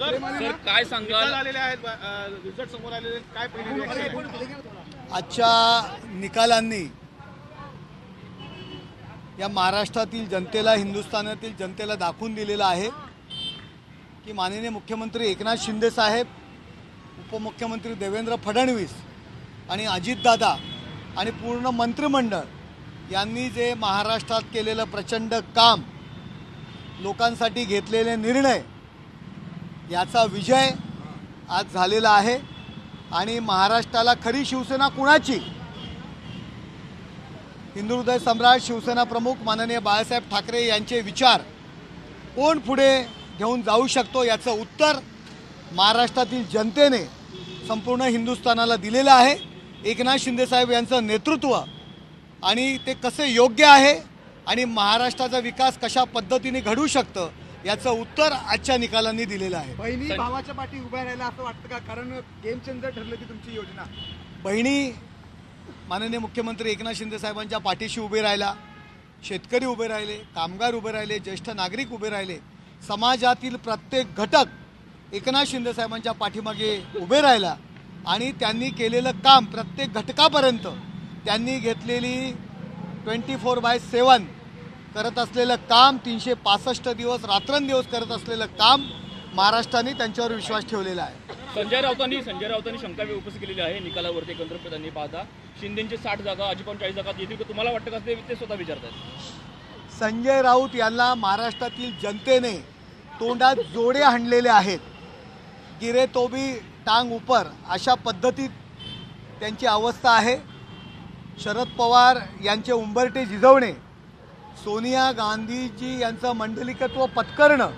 Sir काय सांगाल आलेले आहेत रिझल्ट समोर आलेले आहेत. काय पहिली reaction आहे? आजच्या निकालांनी या महाराष्ट्रातील जनतेला हिंदुस्थानातील जनतेला दाखवून दिलेलं आहे की माननीय मुख्यमंत्री एकनाथ शिंदे साहेब उपमुख्यमंत्री देवेंद्र फडणवीस आणि अजितदादा आणि पूर्ण मंत्रिमंडळ यांनी जे महाराष्ट्रात केलेलं प्रचंड काम लोकांसाठी घेतलेले निर्णय याचा विजय आज झालेला आहे. आणि महाराष्ट्राला खरी शिवसेना कुणाची? हिंदू हृदय सम्राट शिवसेना प्रमुख माननीय बाळासाहेब ठाकरे यांचे विचार कोण पुढे घेऊन जाऊ शकतो याचं उत्तर महाराष्ट्रातील जनतेने संपूर्ण हिंदुस्थानाला दिलेलं आहे. एकनाथ शिंदेसाहेब यांचं नेतृत्व आणि ते कसे योग्य आहे आणि महाराष्ट्राचा विकास कशा पद्धतीने घडू शकतं याचं उत्तर आजच्या निकालांनी दिलेलं आहे. बहिणी भावाच्या पाठी उभ्या राहायला असं वाटतं का? कारण गेम चेंजर ठरली ती तुमची योजना. बहिणी माननीय मुख्यमंत्री एकनाथ शिंदे साहेबांच्या पाठीशी उभे राहिला. शेतकरी उभे राहिले कामगार उभे राहिले ज्येष्ठ नागरिक उभे राहिले. समाजातील प्रत्येक घटक एकनाथ शिंदे साहेबांच्या पाठीमागे उभे राहिला. आणि त्यांनी केलेलं काम प्रत्येक घटकापर्यंत त्यांनी घेतलेली ट्वेंटी फोर बाय सेवन करत असलेलं काम तीनशे पासष्ट दिवस रात्रंदिवस करत असलेलं काम महाराष्ट्राने त्यांच्यावर विश्वास ठेवलेला आहे. संजय राऊतांनी संजय राऊतांनी शंका उपस्थित केलेली आहे? निकालावरती एकंदरीत त्यांनी पाहता शिंदेचे साठ जागा अजित चाळीस जागा येतील का? तुम्हाला वाटतं का ते ते स्वतः विचारतात संजय राऊत यांना महाराष्ट्रातील जनतेने तोंडात जोडे हाणलेले आहेत. गिरे तो भी टांग उपर अशा पद्धतीत त्यांची अवस्था आहे. शरद पवार यांचे उंबरटे झिजवणे सोनिया गांधीजी यांचं मंडलिकत्व पत्करणं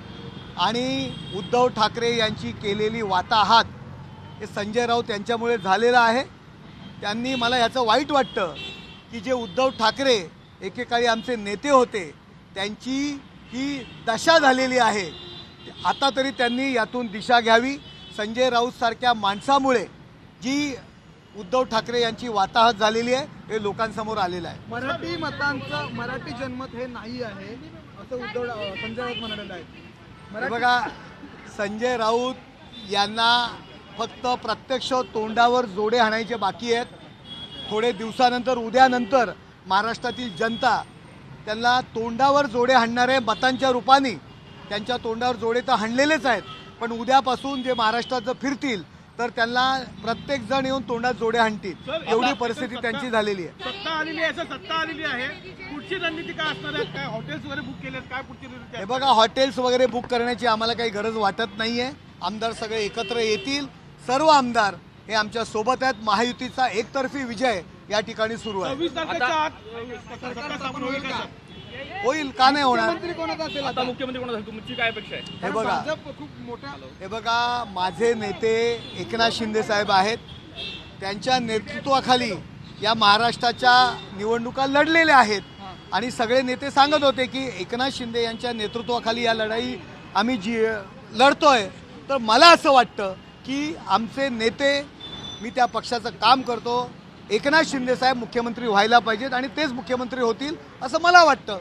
आणि उद्धव ठाकरे यांची केलेली वाताहात हे संजय राऊत यांच्यामुळे झालेलं आहे. त्यांनी मला याचं वाईट वाटतं की जे उद्धव ठाकरे एकेकाळी आमचे नेते होते त्यांची ही दशा झालेली आहे. आता तरी त्यांनी यातून दिशा घ्यावी. संजय राऊत सारख्या माणसामुळे जी उद्धव ठाकरे यांची वाताहत झालेली आहे हे लोकांसमोर आलेलं आहे. मराठी मतांचं मराठी जनमत हे नाही आहे असं उद्धव संजय राऊत म्हणालेलं आहे बघा संजय राऊत यांना फक्त प्रत्यक्ष तोंडावर जोडे हाणायचे बाकी आहेत. थोडे दिवसानंतर उद्यानंतर महाराष्ट्रातील जनता त्यांना तोंडावर जोडे हाणणारे मतांच्या रूपाने त्यांच्या तोंडावर जोडे तर हाणलेलेच आहेत पण उद्यापासून जे महाराष्ट्रात जर फिरतील तर त्यांना प्रत्येक जण येऊन तोंडात जोडे हाणतील. एवढी परिस्थिती त्यांची झालेली आहे. सत्ता आलेली आहे सत्ता आलेली आहे. पुढची रणनीती काय असणार आहे? काय हॉटेल्स वगैरे बुक केले काय पुढची रणनीती हे? बघा हॉटेल्स वगैरे बुक करण्याची आम्हाला काही गरज वाटत नाहीये. आमदार सगळे एकत्र येतील. सर्व आमदार हे आमच्यासोबत आहेत. महायुतीचा एकतर्फी विजय या ठिकाणी सुरू आहे. होईल का नाही होणार? मुख्यमंत्री कोणाचा असेल आता आता? मुख्यमंत्री कोणासाठी तुमची काय अपेक्षा आहे? हे कारण बघा. भाजप खूप मोठ्या हे बघा माझे नेते एकनाथ शिंदे साहेब आहेत. त्यांच्या नेतृत्वाखाली या महाराष्ट्राच्या निवडणुका लढलेल्या आहेत. आणि सगळे नेते सांगत होते की एकनाथ शिंदे यांच्या नेतृत्वाखाली या लढाई आम्ही जी लढतोय. तर मला असं वाटतं की आमचे नेते मी त्या पक्षाचं काम करतो. एकनाथ शिंदे साहेब मुख्यमंत्री व्हायला पाहिजेत आणि तेच मुख्यमंत्री होतील असं मला वाटतं.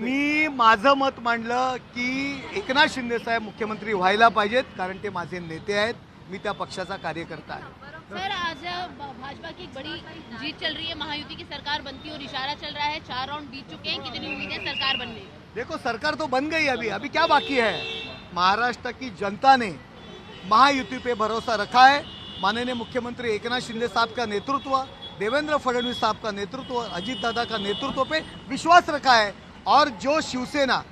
मी माझं मत मांडलं की एकनाथ शिंदे साहेब मुख्यमंत्री व्हायला पाहिजेत कारण ते माझे नेते आहेत. मी त्या पक्षाचा कार्यकर्ता आहे. सर आज भाजपा की एक बड़ी जीत चल रही है. महायुति की सरकार बनती और इशारा चल रहा है. चार राउंड बीत चुके हैं. कितनी उम्मीद है सरकार बनने? देखो सरकार तो बन गई अभी. अभी क्या बाकी है? महाराष्ट्र की जनता ने महायुति पे भरोसा रखा है। माननीय मुख्यमंत्री एकनाथ शिंदे साहब का नेतृत्व देवेंद्र फडणवीस साहब का नेतृत्व अजीत दादा का नेतृत्व पे विश्वास रखा है। और जो शिवसेना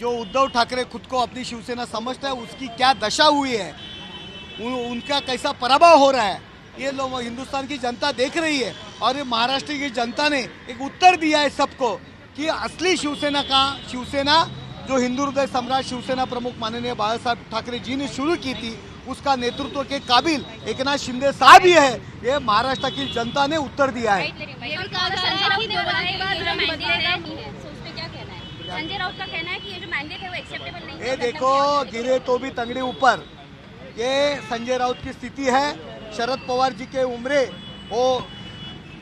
जो उद्धव ठाकरे खुद को अपनी शिवसेना समझता है उसकी क्या दशा हुई है? उन, उनका कैसा पराभव हो रहा है? ये लोग हिंदुस्तान की जनता देख रही है और ये महाराष्ट्र की जनता ने एक उत्तर दिया है सबको कि असली शिवसेना का शिवसेना जो हिंदू हृदय सम्राट शिवसेना प्रमुख माननीय बाला साहब ठाकरे जी ने शुरू की थी उसका नेतृत्व के काबिल एकनाथ शिंदे साहब ही है। ये महाराष्ट्र की जनता ने उत्तर दिया है। ये संजय राउत का कहना है? कि जो मैंडेट है वो एक्सेप्टेबल नहीं देखो गिरे तो भी तंगड़ी ऊपर। ये संजय राउत की स्थिति है। शरद पवार जी के उमरे वो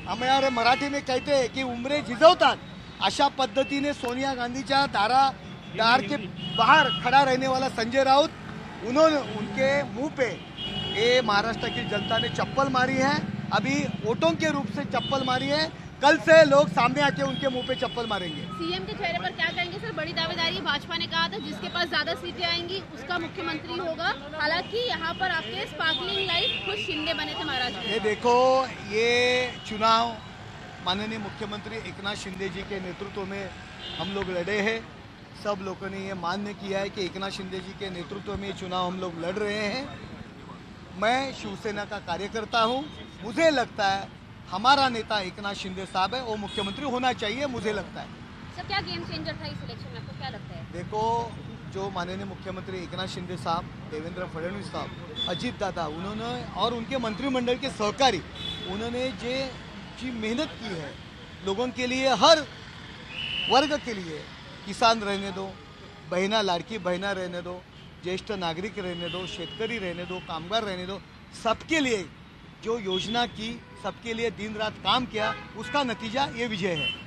हमारे मराठी में कहते हैं कि उमरे झिजवतात अशा पद्धतीने सोनिया गांधी गांधीच्या दारा दार के बाहर खड़ा रहने वाला संजय राउत उन्होंने उनके मुँह पे ये महाराष्ट्र की जनता ने चप्पल मारी है। अभी वोटों के रूप से चप्पल मारी है। कल से लोग सामने आके उनके मुँह पे चप्पल मारेंगे। सीएम के चेहरे पर क्या कहेंगे सर? बड़ी दावेदारी भाजपा ने कहा था जिसके पास ज़्यादा सीटें आएँगी उसका मुख्यमंत्री होगा। हालाँकि यहाँ पर आपके स्पार्कलिंग लाइट खुद शिंदे बने थे महाराष्ट्र ये देखो ये चुनाव माननीय मुख्यमंत्री एकनाथ शिंदे जी के नेतृत्व में हम लोग लड़े हैं। सब लोगों ने ये मान्य किया है कि एकनाथ शिंदे जी के नेतृत्व में ये चुनाव हम लोग लड़ रहे हैं। मैं शिवसेना का कार्यकर्ता हूँ। मुझे लगता है हमारा नेता एकनाथ शिंदे साहब है वो मुख्यमंत्री होना चाहिए मुझे लगता है। सर क्या गेम चेंजर था इस इलेक्शन में? आपको क्या लगता है? देखो जो माननीय मुख्यमंत्री एकनाथ शिंदे साहब देवेंद्र फडणवीस साहब अजीत दादा उन्होंने और उनके मंत्रिमंडल के सहकारी उन्होंने जे जी मेहनत की है लोगों के लिए हर वर्ग के लिए। किसान रहने दो, बहना लाड़की, बहना रहने दो, ज्येष्ठ नागरिक रहने दो, शेतकरी रहने दो, कामगार रहने दो, सबके लिए जो योजना की, सबके लिए दिन रात काम किया, उसका नतीजा ये विजय है।